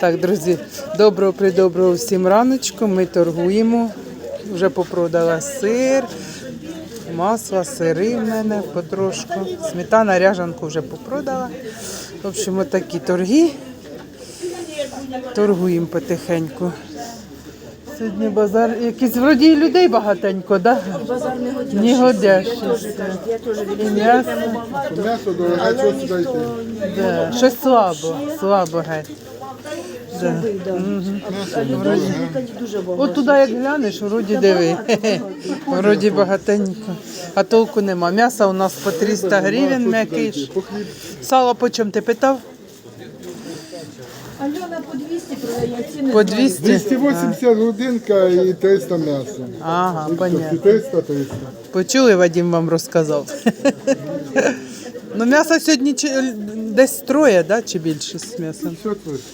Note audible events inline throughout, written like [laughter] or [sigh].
Так, друзі, доброго придоброго всім раночку. Ми торгуємо. Вже попродала сир, масло, сири в мене потрошку. Сметана, ряжанку вже попродала. В общем, отакі торги. Торгуємо потихеньку. Сьогодні базар якийсь вроді і людей багатенько, да? Базар не годящий. Не годящий. Я теж І м'ясо. М'ясо дороге, чого сюди йти? Да. Щось слабо, слабо геть. Да. А людей тоді дуже багато. От туди як глянеш, вроді диви. [laughs] Вроді багатенько. А толку нема. М'ясо у нас по 300 гривень м'якиш. Сало по чому ти питав? Альона по 200 продає ціни. По 200? 280 годинка і 300 м'яса. Ага, понятно. 300 300. Почули, Вадим вам розказав. Ну, м'ясо сьогодні чи- десь троє, да? чи більше з м'ясом? Все 300.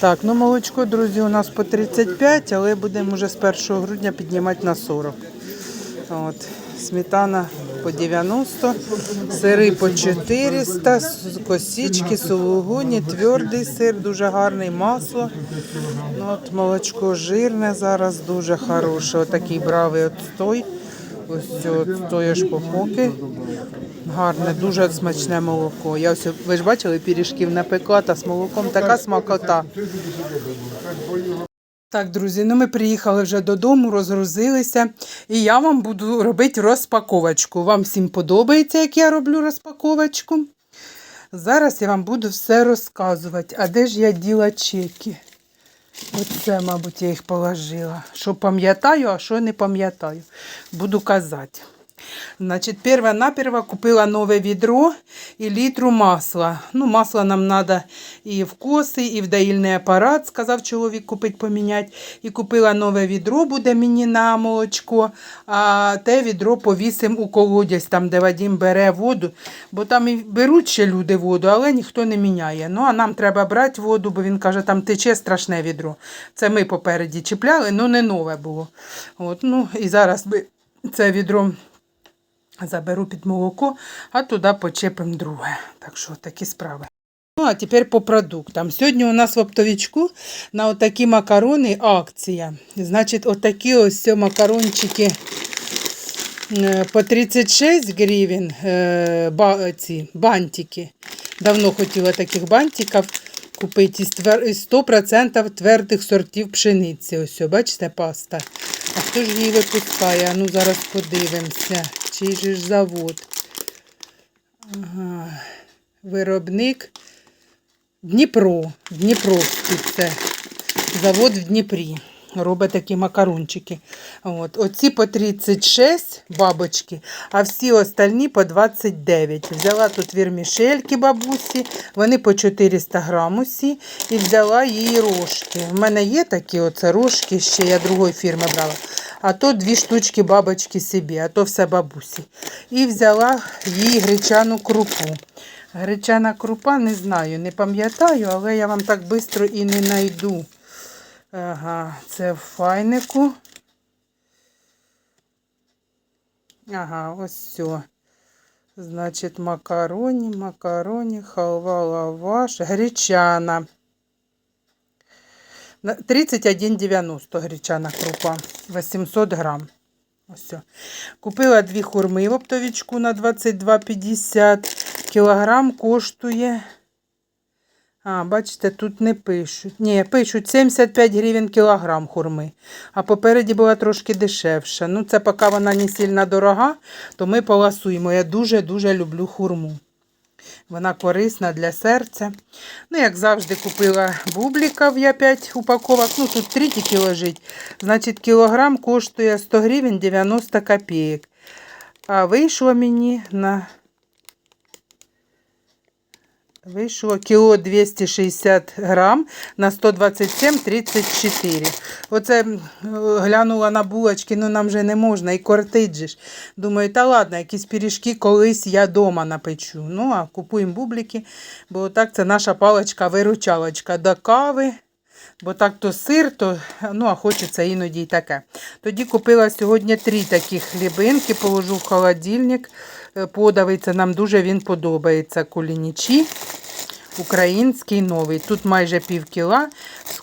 Так, ну молочко, друзі, у нас по 35, але будемо вже з 1 грудня піднімати на 40. От. Сметана по 90, сири по 400, с- косички, сулугуні, твердий сир, дуже гарний, масло. Ну, от молочко жирне зараз дуже хороше. Отакий бравий отстой. Ось це отстой аж по поки. Гарне, дуже смачне молоко. Я ось, ви ж бачили, пиріжків напекла, та з молоком така смакота. Так, друзі, ну ми приїхали вже додому, розгрузилися, і я вам буду робити розпаковочку. Вам всім подобається, як я роблю розпаковочку. Зараз я вам буду все розказувати. А де ж я діла чеки? Оце, мабуть, я їх положила. Що пам'ятаю, а що не пам'ятаю. Буду казати. Значить, перво-наперво купила нове відро і літру масла. Ну, масло нам треба і в коси, і в доїльний апарат, сказав чоловік купити поміняти. І купила нове відро, буде мені на молочко, а те відро повісимо у колодязь, там, де Вадим бере воду, бо там і беруть ще люди воду, але ніхто не міняє. Ну, а нам треба брати воду, бо він каже, там тече страшне відро. Це ми попереді чіпляли, ну не нове було. От, ну, і зараз ми це відро заберу під молоко, а туди почепимо друге. Так що такі справи. Ну, а тепер по продуктам. Сьогодні у нас в оптовичку на отакі макарони акція. Значить, отакі ось макарончики е, по 36 гривень е, ці бантики. Давно хотіла таких бантиків купити із 100% твердих сортів пшениці. Ось, бачите, паста. А хто ж її випускає? Ну зараз подивимося. Чий же ж завод? Ага. Виробник Дніпро. Дніпровський це. Завод в Дніпрі. Робить такі макарончики. От. Оці по 36 бабочки, а всі остальні по 29. Взяла тут вірмішельки бабусі, вони по 400 грам усі. І взяла її рожки. У мене є такі оце рожки, ще я другої фірми брала. А то дві штучки бабочки собі, а то все бабусі. І взяла їй гречану крупу. Гречана крупа не знаю, не пам'ятаю, але я вам так швидко і не знайду. Ага, це в файнику. Ага, ось все. Значить, макароні, макароні, халва, лаваш, гречана. На- 31,90 гречана крупа, 800 грам. Ось. Купила дві хурми в оптовичку на 22,50. Кілограм коштує. А, бачите, тут не пишуть. Ні, пишуть 75 гривень кілограм хурми. А попереді була трошки дешевша. Ну, це поки вона не сильно дорога, то ми поласуємо. Я дуже-дуже люблю хурму. Вона корисна для серця. Ну, як завжди, купила бубліків я 5 упаковок. Ну, тут 3 тільки лежить. Значить, кілограм коштує 100 гривень 90 копійок. А вийшло мені на Вийшло кіло 260 грам на 127,34. Оце глянула на булочки, ну нам же не можна, і кортить ж. Думаю, та ладно, якісь пиріжки колись я дома напечу. Ну, а купуємо бублики, бо так це наша паличка-виручалочка до кави. Бо так то сир, то ну, а хочеться іноді й таке. Тоді купила сьогодні три такі хлібинки, положу в холодильник. Е, Подавиться, нам дуже він подобається кулінічі. Український новий. Тут майже пів кіла.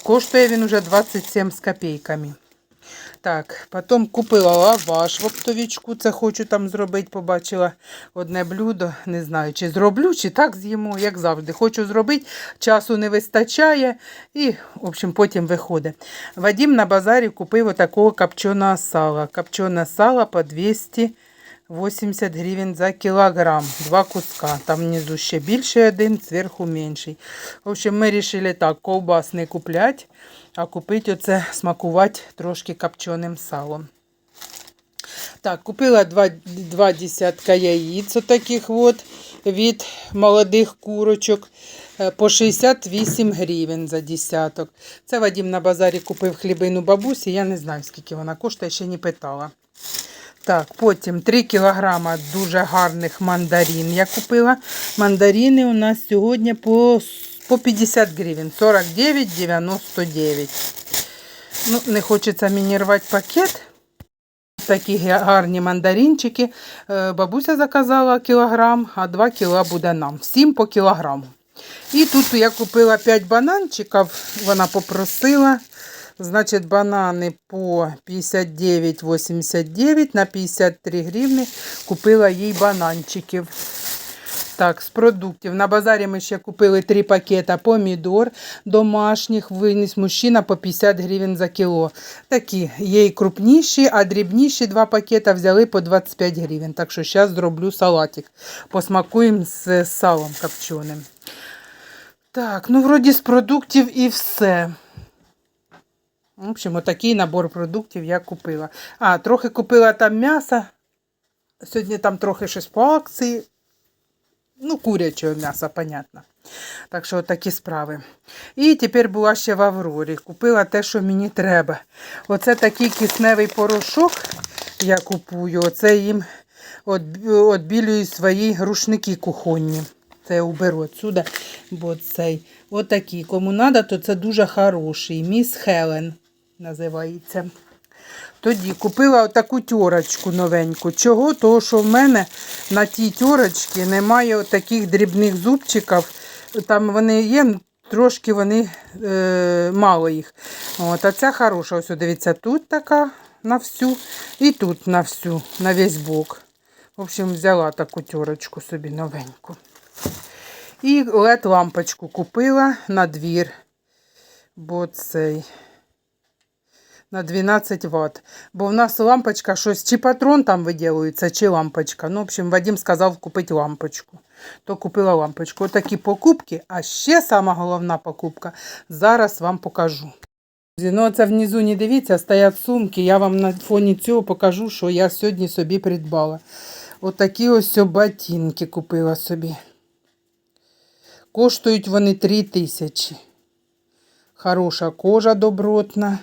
Коштує він уже 27 з копійками. Так, потім купила лаваш в оптовічку. Це хочу там зробити. Побачила одне блюдо. Не знаю, чи зроблю, чи так з'їмо, як завжди. Хочу зробити, часу не вистачає. І, в общем, потім виходить. Вадим на базарі купив отакого копченого сала. Копчене сало по 280 гривень за кілограм. Два куска. Там внизу ще більший один, зверху менший. В общем, ми вирішили так, ковбас не купляти, а купити оце, смакувати трошки копченим салом. Так, купила два, два десятка яїць отаких от від молодих курочок е, по 68 гривень за десяток. Це Вадим на базарі купив хлібину бабусі, я не знаю, скільки вона коштує, ще не питала. Так, потім 3 кілограма дуже гарних мандарин я купила. Мандарини у нас сьогодні по, по 50 гривень, 49,99. Ну, не хочеться мені пакет. Такі гарні мандаринчики. Е, Бабуся заказала кілограм, а 2 кіла буде нам. Всім по кілограму. І тут я купила 5 бананчиків, вона попросила. Значить, банани по 59,89 на 53 гривні. Купила їй бананчиків. Так, з продуктів. На базарі ми ще купили три пакета помідор домашніх. Виніс мужчина по 50 гривень за кіло. Такі є і крупніші, а дрібніші два пакета взяли по 25 гривень. Так що зараз зроблю салатик. Посмакуємо з салом копченим. Так, ну вроді з продуктів і все. В общем, отакий набор продуктів я купила. А, трохи купила там м'яса. Сьогодні там трохи щось по акції. Ну, курячого м'яса, понятно. Так що такі справи. І тепер була ще в Аврорі. Купила те, що мені треба. Оце такий кисневий порошок я купую. Оце їм відбілюю свої рушники кухонні. Це я уберу отсюда, бо цей отакий. Кому треба, то це дуже хороший. Міс Хелен називається. Тоді купила таку тьорочку новеньку. Чого? Того, що в мене на тій тьорочці немає таких дрібних зубчиків. Там вони є, трошки вони е, мало їх. От, а ця хороша. Ось, дивіться, тут така на всю і тут на всю, на весь бок. В общем, взяла таку тьорочку собі новеньку. І led лампочку купила на двір. Бо цей на 12 Вт. Бо в нас лампочка щось, чи патрон там виділується, чи лампочка. Ну, в общем, Вадим сказав купити лампочку. То купила лампочку. Отакі покупки, а ще сама головна покупка. Зараз вам покажу. Ну, це внизу не дивіться, стоять сумки. Я вам на фоні цього покажу, що я сьогодні собі придбала. Отакі ось ботинки купила собі. Коштують вони 3 тисячі. Хороша кожа добротна.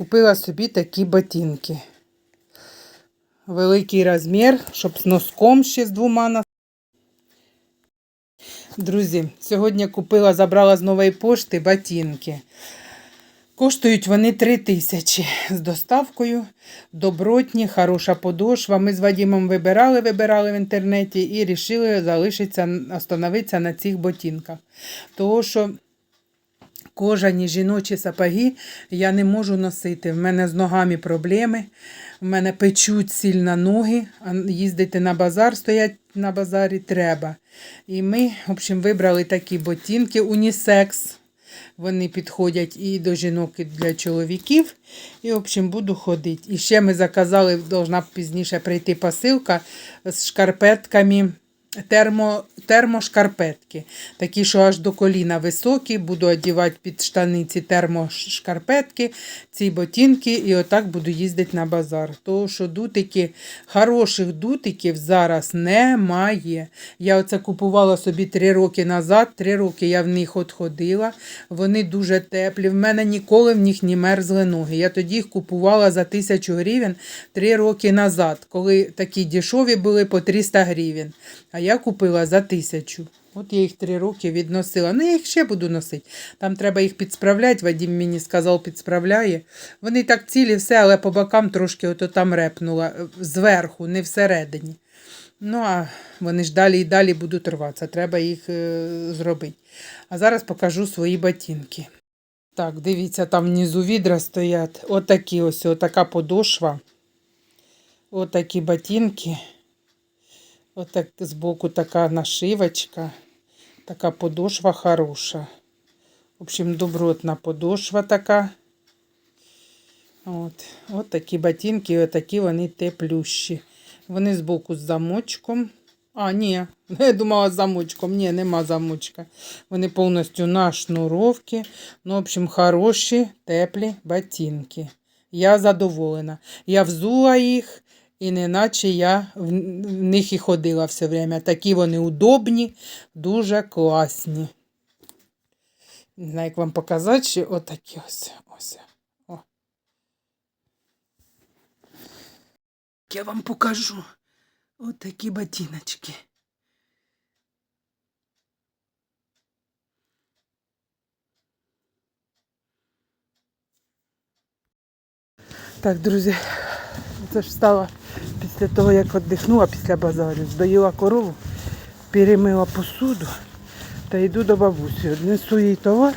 Купила собі такі ботинки. Великий розмір, щоб з носком ще з двома на. Друзі, сьогодні купила, забрала з нової пошти ботинки. Коштують вони 3 тисячі з доставкою. Добротні, хороша подошва. Ми з Вадимом вибирали, вибирали в інтернеті і вирішили залишитися, остановитися на цих ботинках. Того, що кожані жіночі сапоги я не можу носити. В мене з ногами проблеми. В мене печуть сильно ноги, а їздити на базар, стоять на базарі треба. І ми, в общем, вибрали такі ботинки унісекс. Вони підходять і до жінок, і для чоловіків. І, в общем, буду ходити. І ще ми заказали, должна пізніше прийти посилка з шкарпетками. Термо, термошкарпетки. Такі, що аж до коліна високі. Буду одягати під штани ці термошкарпетки, ці ботинки, і отак буду їздити на базар. Тому що дутики, хороших дутиків зараз немає. Я оце купувала собі три роки назад. Три роки я в них от ходила. Вони дуже теплі. В мене ніколи в них не мерзли ноги. Я тоді їх купувала за тисячу гривень три роки назад, коли такі дешеві були по 300 гривень. А я купила за тисячу. От я їх три роки відносила. Ну, я їх ще буду носити. Там треба їх підсправляти. Вадим мені сказав, підсправляє. Вони так цілі, все, але по бокам трошки ото там репнула. е, Зверху, не всередині. Ну, а вони ж далі і далі будуть рватися. Треба їх е, зробити. А зараз покажу свої ботинки. Так, дивіться, там внизу відра стоять. Отакі ось, отака подошва. Отакі ботинки. Отак збоку така нашивочка. Така подошва хороша. В общем, добротна подошва така. От, от такі ботинки, отакі вони теплющі. Вони збоку з замочком. А, ні, [laughs] я думала з замочком. Ні, нема замочка. Вони повністю на шнуровці. Ну, в общем, хороші, теплі ботинки. Я задоволена. Я взула їх, і неначе я в них і ходила все время. Такі вони удобні, дуже класні. Не знаю, як вам показати, чи отакі ось. ось. О. Я вам покажу. Отакі ботиночки. Так, друзі, це ж встала після того, як віддихнула після базарю. Доїла корову, перемила посуду та йду до бабусі. Несу їй товар,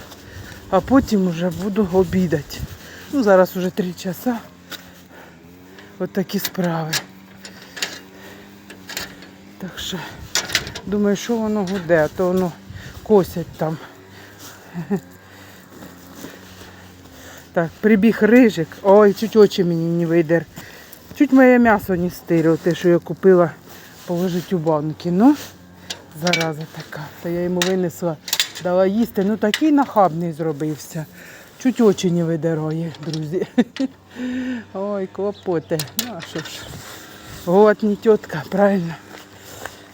а потім вже буду обідати. Ну, зараз вже три часа. От такі справи. Так що, думаю, що воно гуде, а то воно косять там. Так, прибіг рижик. Ой, чуть очі мені не видер. Чуть моє м'ясо не стирило, те, що я купила положити у банки. Ну, зараза така. Та я йому винесла, дала їсти. Ну такий нахабний зробився. Чуть очі не видирає, друзі. [laughs] Ой, клопоти. Ну, а що ж. Голод не тітка, правильно?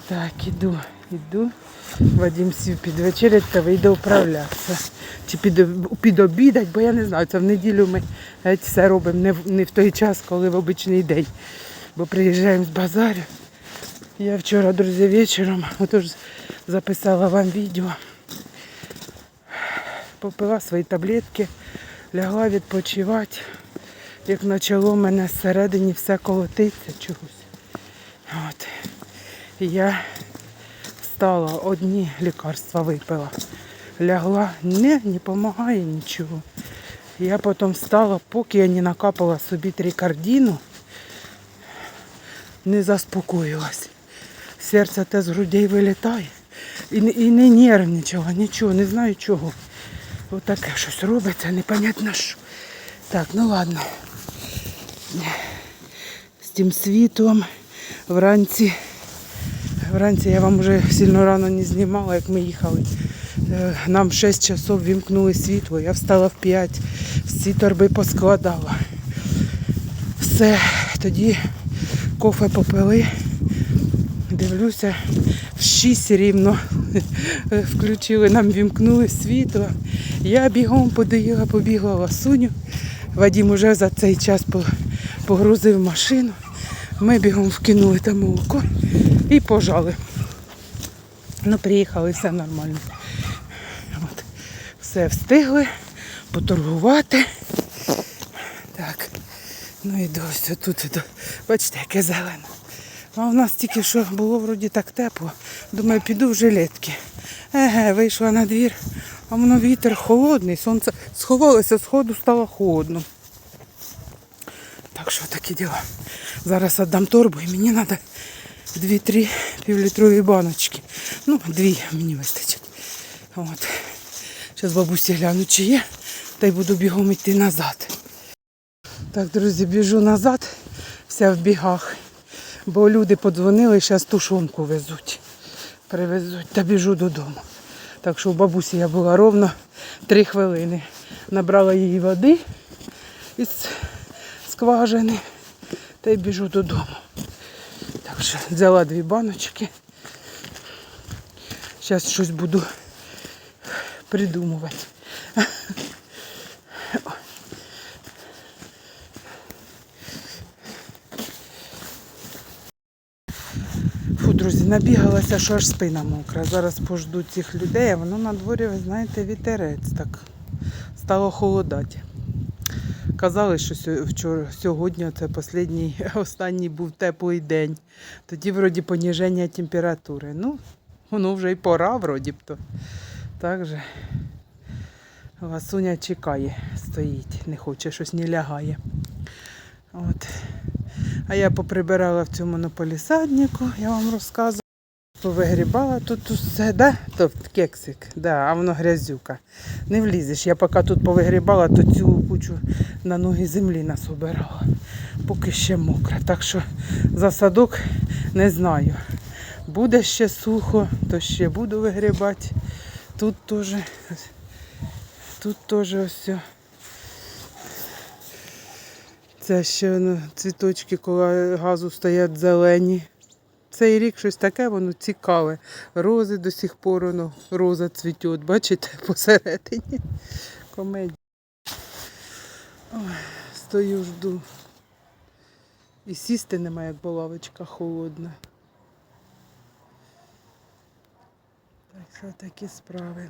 Так, іду, іду. Вадим сів під вечерять та вийде управлятися. Чи під, підобідать, бо я не знаю, це в неділю ми геть все робимо не в, не в той час, коли в обичний день. Бо приїжджаємо з базарю. Я вчора, друзі, вечором отож записала вам відео. Попила свої таблетки, лягла відпочивати. Як почало мене зсередині все колотиться чогось. От. І я встала, одні лікарства випила. Лягла, не, не допомагає нічого. Я потім встала, поки я не накапала собі трикардіну, не заспокоїлась. Серце те з грудей вилітає. І, і не нервничала, нічого, не знаю чого. Отаке щось робиться, непонятно що. Так, ну ладно. З тим світлом вранці. Вранці я вам вже сильно рано не знімала, як ми їхали. Е, Нам 6 часов вімкнули світло. Я встала в 5, всі торби поскладала. Все, тоді кофе попили. Дивлюся, в 6 рівно включили, нам вімкнули світло. Я бігом подоїла, побігла ласуню. Вадім уже за цей час погрузив машину. Ми бігом вкинули там молоко і пожали. Ну, приїхали, все нормально. От. Все встигли поторгувати. Так. Ну і досі тут. іду. Бачите, яке зелене. А у нас тільки що було вроді так тепло. Думаю, піду в жилетки. Еге, вийшла на двір, а воно вітер холодний, сонце сховалося, сходу стало холодно. Так що такі діла. Зараз віддам торбу і мені треба дві-три півлітрові баночки. Ну, дві мені вистачить. От. Зараз бабусі гляну, чи є, та й буду бігом йти назад. Так, друзі, біжу назад, вся в бігах. Бо люди подзвонили, зараз тушонку везуть. Привезуть та біжу додому. Так що у бабусі я була ровно три хвилини. Набрала її води із скважини та й біжу додому. Так взяла дві баночки. Зараз щось буду придумувати. Фу, друзі, набігалася, що аж спина мокра. Зараз пожду цих людей, а воно на дворі, ви знаєте, вітерець так. Стало холодати. Казали, що вчора, сьогодні це останній, [laughs] останній був теплий день. Тоді вроді поніження температури. Ну, воно вже й пора, вроді б то. Так же. Ласуня чекає, стоїть, не хоче, щось не лягає. От. А я поприбирала в цьому монополісаднику, я вам розказую. Повигрібала тут усе, да? Тобто кексик, да, а воно грязюка. Не влізеш. Я поки тут повигрібала, то цю кучу на ноги землі насобирала. Поки ще мокра. Так що за садок не знаю. Буде ще сухо, то ще буду вигрібати. Тут теж. Тут теж ось. Це ще ну, цвіточки коло газу стоять зелені. Цей рік щось таке, воно цікаве. Рози до сих пор воно, роза цвіте, бачите, [laughs] посередині. Комедія. Стою, жду. І сісти немає, як бо лавочка холодна. Так що такі справи.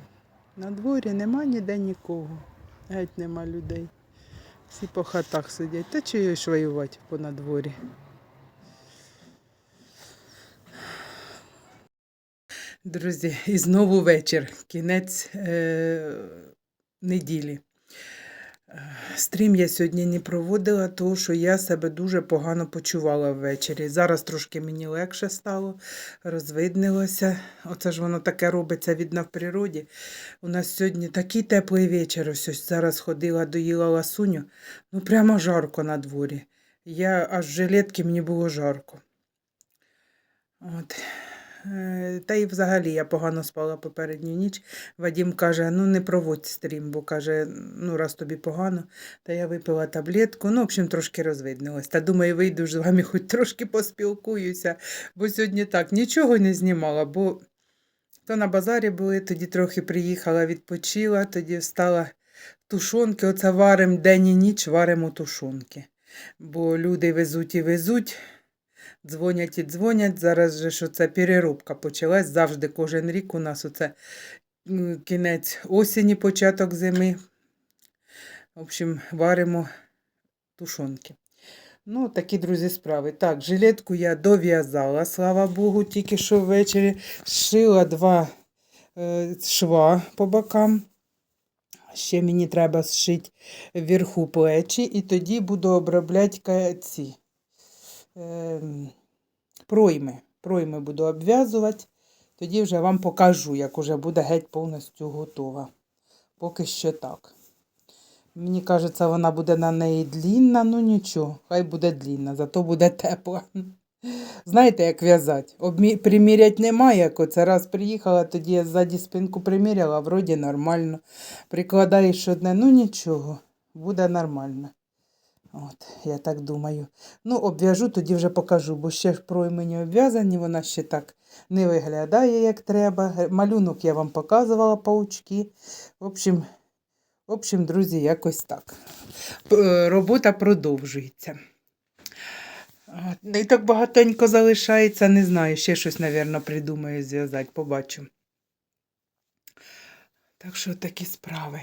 На дворі нема ніде нікого. Геть нема людей. Всі по хатах сидять. Та чого ж воювати по Друзі, і знову вечір, кінець е- неділі. Стрім я сьогодні не проводила, тому що я себе дуже погано почувала ввечері. Зараз трошки мені легше стало, розвиднилося. Оце ж воно таке робиться видно в природі. У нас сьогодні такий теплий вечір. Ось зараз ходила, доїла ласуню. Ну прямо жарко на дворі. Я аж жилетки мені було жарко. От. Е, Та й взагалі я погано спала попередню ніч. Вадім каже, ну не проводь стрім, бо каже, ну раз тобі погано. Та я випила таблетку, ну, в общем, трошки розвиднилась. Та думаю, вийду ж з вами хоч трошки поспілкуюся, бо сьогодні так нічого не знімала, бо то на базарі були, тоді трохи приїхала, відпочила, тоді встала тушонки. Оце варимо день і ніч, варимо тушонки. Бо люди везуть і везуть. Дзвонять і дзвонять. Зараз же що це переробка почалась. Завжди кожен рік у нас оце кінець осені, початок зими. В общем, варимо тушонки. Ну, такі, друзі, справи. Так, жилетку я дов'язала, слава Богу, тільки що ввечері. Шила два е, шва по бокам. Ще мені треба зшити вверху плечі, і тоді буду обробляти ка- ці ем, пройми. Пройми буду обв'язувати. Тоді вже вам покажу, як уже буде геть повністю готова. Поки що так. Мені кажеться, вона буде на неї длінна, ну нічого, хай буде длінна, зато буде тепла. Знаєте, як в'язати? Обмі... Приміряти немає, як оце раз приїхала, тоді я ззаді спинку приміряла, вроді нормально. Прикладаєш одне, ну нічого, буде нормально. От, я так думаю. Ну, обв'яжу, тоді вже покажу, бо ще проймені обв'язані, вона ще так не виглядає, як треба. Малюнок я вам показувала, паучки. В общем, в общем, друзі, якось так. Е, Робота продовжується. От, Не так багатенько залишається, не знаю, ще щось, мабуть, придумаю зв'язати, побачу. Так що такі справи.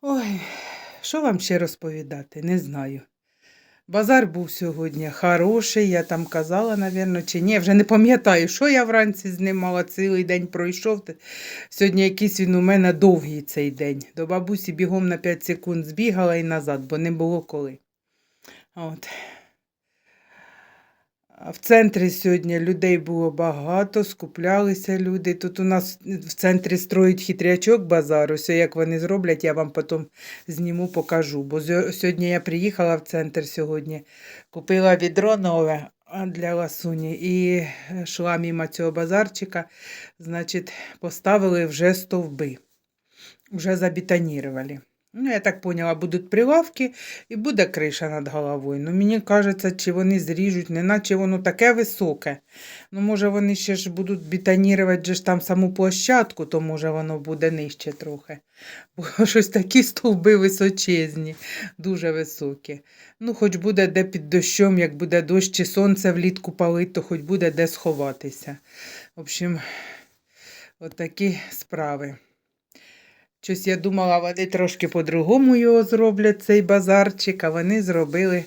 Ой, що вам ще розповідати? Не знаю. Базар був сьогодні хороший, я там казала, напевно, чи ні. Вже не пам'ятаю, що я вранці знімала, цілий день пройшов. Сьогодні якийсь він у мене довгий цей день. До бабусі бігом на 5 секунд збігала і назад, бо не було коли. От. В центрі сьогодні людей було багато, скуплялися люди. Тут у нас в центрі строють хитрячок базару. Все, як вони зроблять, я вам потім зніму, покажу. Бо сьогодні я приїхала в центр сьогодні, купила відро нове для ласуні і е, йшла мимо цього базарчика. Значить, поставили вже стовби, вже забетонірували. Ну, я так поняла, будуть прилавки і буде криша над головою. Ну, мені кажеться, чи вони зріжуть, не наче воно таке високе. Ну, може, вони ще ж будуть бетонірувати же ж там саму площадку, то може воно буде нижче трохи. [laughs] Бо щось такі стовби височезні, дуже високі. Ну, хоч буде де під дощом, як буде дощ чи сонце влітку палить, то хоч буде де сховатися. В общем, от такі справи. Щось я думала, вони трошки по-другому його зроблять, цей базарчик, а вони зробили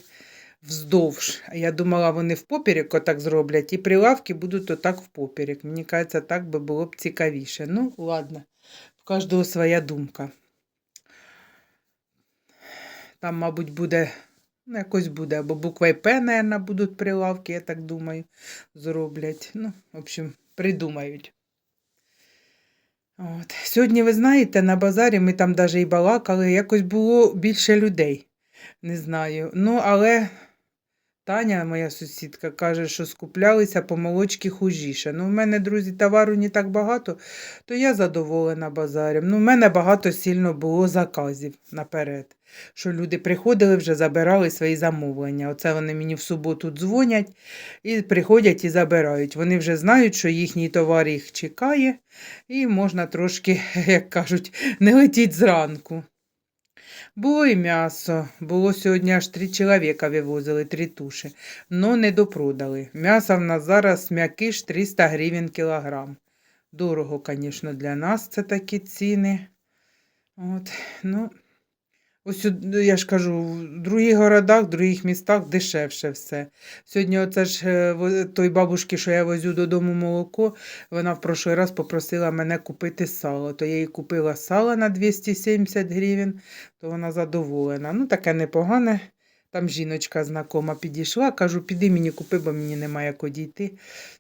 вздовж. Я думала, вони в поперек отак зроблять, і прилавки будуть отак в поперек. Мені кажеться, так би було б цікавіше. Ну, ладно, в кожного своя думка. Там, мабуть, буде, ну, якось буде, або буква П, мабуть, будуть прилавки, я так думаю, зроблять. Ну, в общем, придумають. От. Сьогодні, ви знаєте, на базарі ми там навіть і балакали, якось було більше людей. Не знаю. Ну, але Таня, моя сусідка, каже, що скуплялися по молочки хужіше. Ну, в мене, друзі, товару не так багато, то я задоволена базарем. Ну, в мене багато сильно було заказів наперед. Що люди приходили, вже забирали свої замовлення. Оце вони мені в суботу дзвонять і приходять і забирають. Вони вже знають, що їхній товар їх чекає, і можна трошки, [laughs] як кажуть, не летіть зранку. Було і м'ясо. Було сьогодні аж три чоловіка вивозили, три туші. Но не допродали. М'ясо в нас зараз м'якиш 300 гривень кілограм. Дорого, звісно, для нас це такі ціни. От, ну, ось я ж кажу, в других городах, в других містах дешевше все. Сьогодні оце ж е, той бабушки, що я возю додому молоко, вона в прошлий раз попросила мене купити сало. То я їй купила сало на 270 гривень, то вона задоволена. Ну, таке непогане. Там жіночка знакома підійшла, кажу, піди мені купи, бо мені немає як одійти.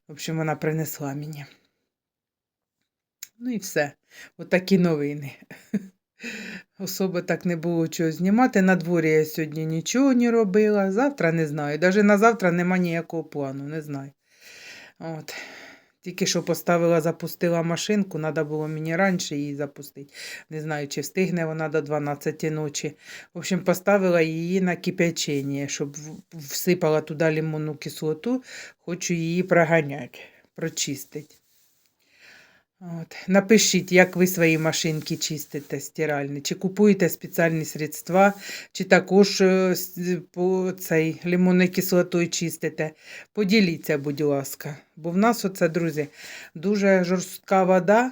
В общем, вона принесла мені. Ну і все. Отакі новини. [laughs] Особо так не було чого знімати. На дворі я сьогодні нічого не робила. Завтра не знаю. Навіть на завтра нема ніякого плану, не знаю. От. Тільки що поставила, запустила машинку, треба було мені раніше її запустити. Не знаю, чи встигне вона до 12 ночі. В общем, поставила її на кипячення, щоб всипала туди лимонну кислоту. Хочу її проганяти, прочистити. От. Напишіть, як ви свої машинки чистите стиральні, чи купуєте спеціальні средства, чи також е, цей лимонною кислотою чистите. Поділіться, будь ласка. Бо в нас оце, друзі, дуже жорстка вода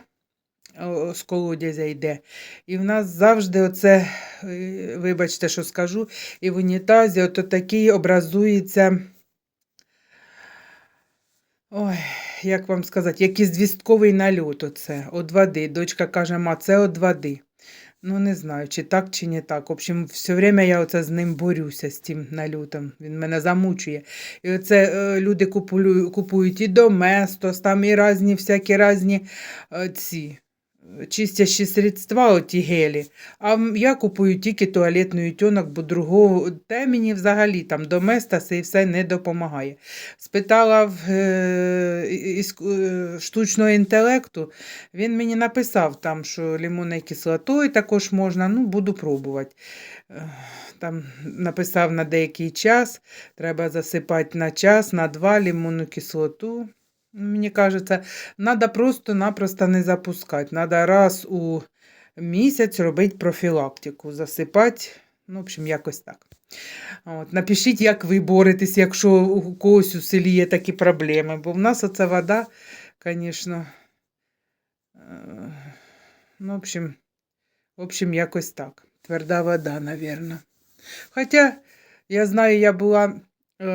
з колодязя йде. І в нас завжди оце, е, вибачте, що скажу, і в унітазі ото такий образується. Ой, як вам сказати, якийсь звістковий нальот оце, от води. Дочка каже, ма, це от води. Ну, не знаю, чи так, чи не так. В общем, все время я оце з ним борюся, з тим нальотом. Він мене замучує. І оце е, люди купують, купують і доместос, там і різні, всякі різні е, ці чистящі средства, оті гелі. А я купую тільки туалетний утюнок, бо другого те мені взагалі там доместос і все не допомагає. Спитала в е, е, штучного інтелекту, він мені написав там, що лимонною кислотою також можна, ну, буду пробувати. Е, Там написав на деякий час, треба засипати на час, на два лимонну кислоту. Мені кажеться, треба просто-напросто не запускати. Треба раз у місяць робити профілактику, засипати, ну, в общем, якось так. От, напишіть, як ви боретесь, якщо у когось у селі є такі проблеми. Бо в нас оця вода, звісно, е, ну, в общем, в общем, якось так. Тверда вода, напевно. Хоча, я знаю, я була,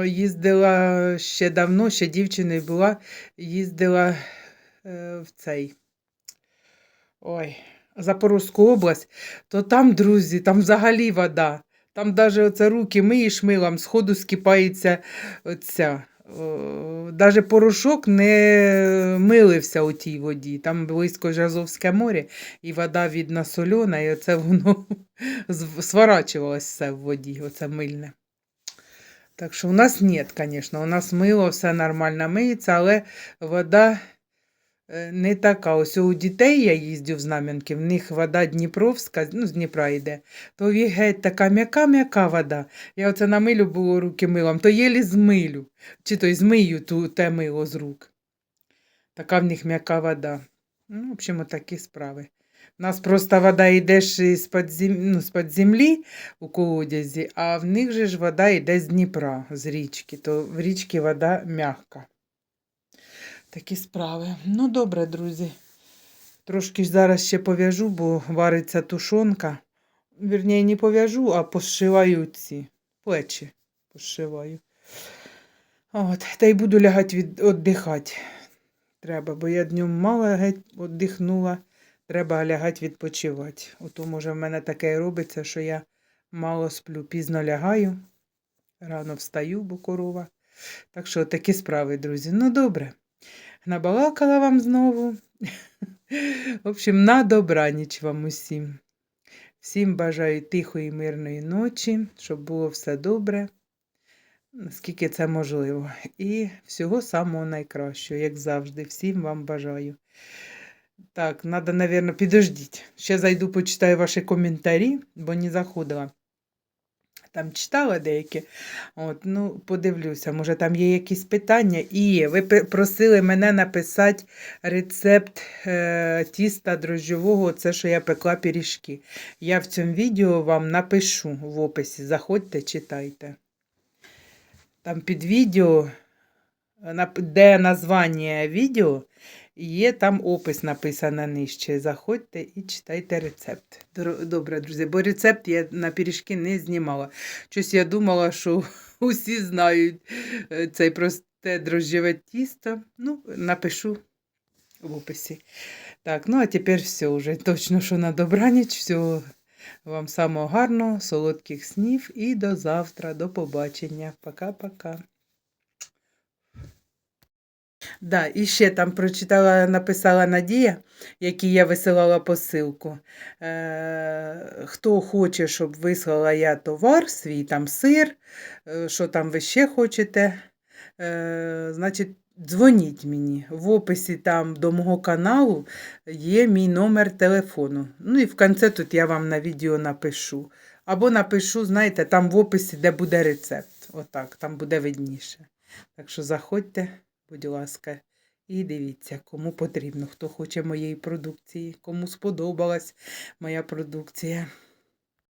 їздила ще давно, ще дівчиною була, їздила е, в цей. Ой, Запорозьку область, то там, друзі, там взагалі вода. Там навіть оце руки миєш милом, сходу скипається оця. Навіть порошок не милився у тій воді. Там близько ж Азовське море, і вода відно сольона, і оце воно [laughs] все в воді, оце мильне. Так що у нас ні, звісно, у нас мило, все нормально миється, але вода е, не така. Ось у дітей я їздю в Знам'янки, в них вода Дніпровська, ну, з Дніпра йде, то геть така м'яка-м'яка вода. Я оце намилю було руки милом, то єлі змилю, чи то й змию ту, те мило з рук. Така в них м'яка вода. Ну, в общем, такі справи. У нас просто вода йде ж з-під зем... ну, землі у колодязі, а в них же ж вода йде з Дніпра, з річки, то в річці вода м'яка. Такі справи. Ну, добре, друзі. Трошки ж зараз ще пов'яжу, бо вариться тушонка. Вірніше, не пов'яжу, а пошиваю ці плечі. Пошиваю. От, та й буду лягати від, віддихати. Треба, бо я днем мало геть віддихнула. Треба лягати відпочивати. Ото, може, в мене таке і робиться, що я мало сплю, пізно лягаю, рано встаю, бо корова. Так що такі справи, друзі. Ну, добре. Набалакала вам знову. В общем, на добраніч вам усім. Всім бажаю тихої, мирної ночі, щоб було все добре, наскільки це можливо. І всього самого найкращого, як завжди. Всім вам бажаю. Так, треба, мабуть, підождіть. Ще зайду, почитаю ваші коментарі, бо не заходила. Там читала деякі. От, ну, подивлюся, може там є якісь питання. І ви просили мене написати рецепт е, тіста дрожжового, це що я пекла пиріжки. Я в цьому відео вам напишу в описі. Заходьте, читайте. Там під відео, е, де названня відео, є там опис написано нижче. Заходьте і читайте рецепт. Добре, друзі, бо рецепт я на пиріжки не знімала. Щось я думала, що [laughs] усі знають е, цей просте дрожжеве тісто. Ну, напишу в описі. Так, ну а тепер все вже точно, що на добраніч. Всього вам самого гарного, солодких снів і до завтра. До побачення. Пока-пока. Да, і ще там прочитала, написала Надія, якій я висилала посилку. Е, хто хоче, щоб вислала я товар, свій там сир, е, що там ви ще хочете, е, значить, дзвоніть мені. В описі там до мого каналу є мій номер телефону. Ну і в кінці тут я вам на відео напишу. Або напишу, знаєте, там в описі, де буде рецепт. Отак, там буде видніше. Так що заходьте, будь ласка, і дивіться, кому потрібно, хто хоче моєї продукції, кому сподобалась моя продукція.